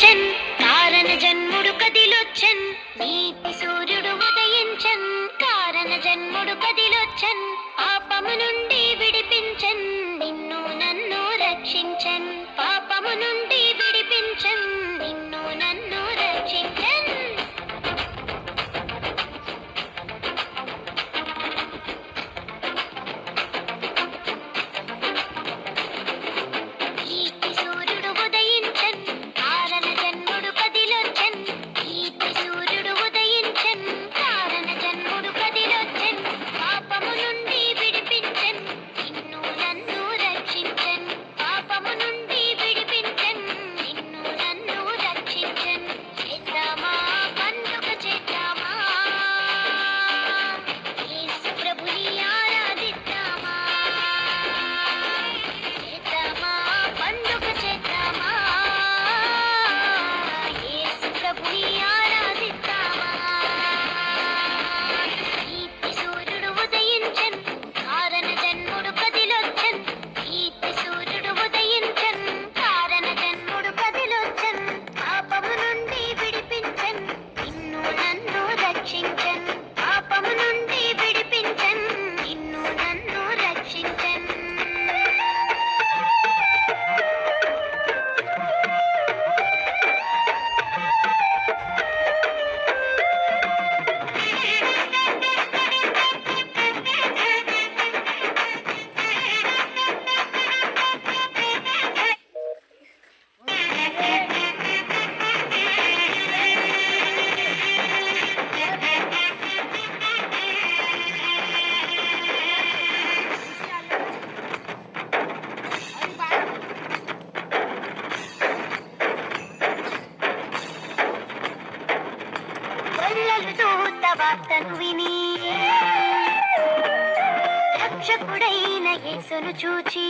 ఉదయించన్ కారణ జన్ముడు కదిలొచ్చన్ నీతి సూర్యుడు ఉదయించన్ కారణ జన్ముడు కదిలొచ్చన్ పాపము నుండి దూత విని. రక్షకుడైన యేసును చూచి.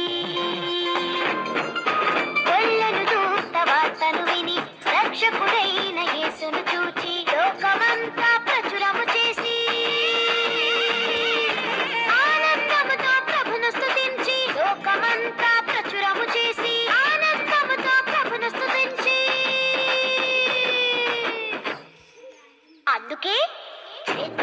కొల్లను దూత వార్తను విని రక్షకుడైన యేసును చూచి. లోకమంతా ప్రచురము చేసి ఆనందముతో ప్రభును స్థుతించి లోకమంతా ప్రచురము చేసి ఆనందముతో ప్రభును స్తుతించి. అందుకే It's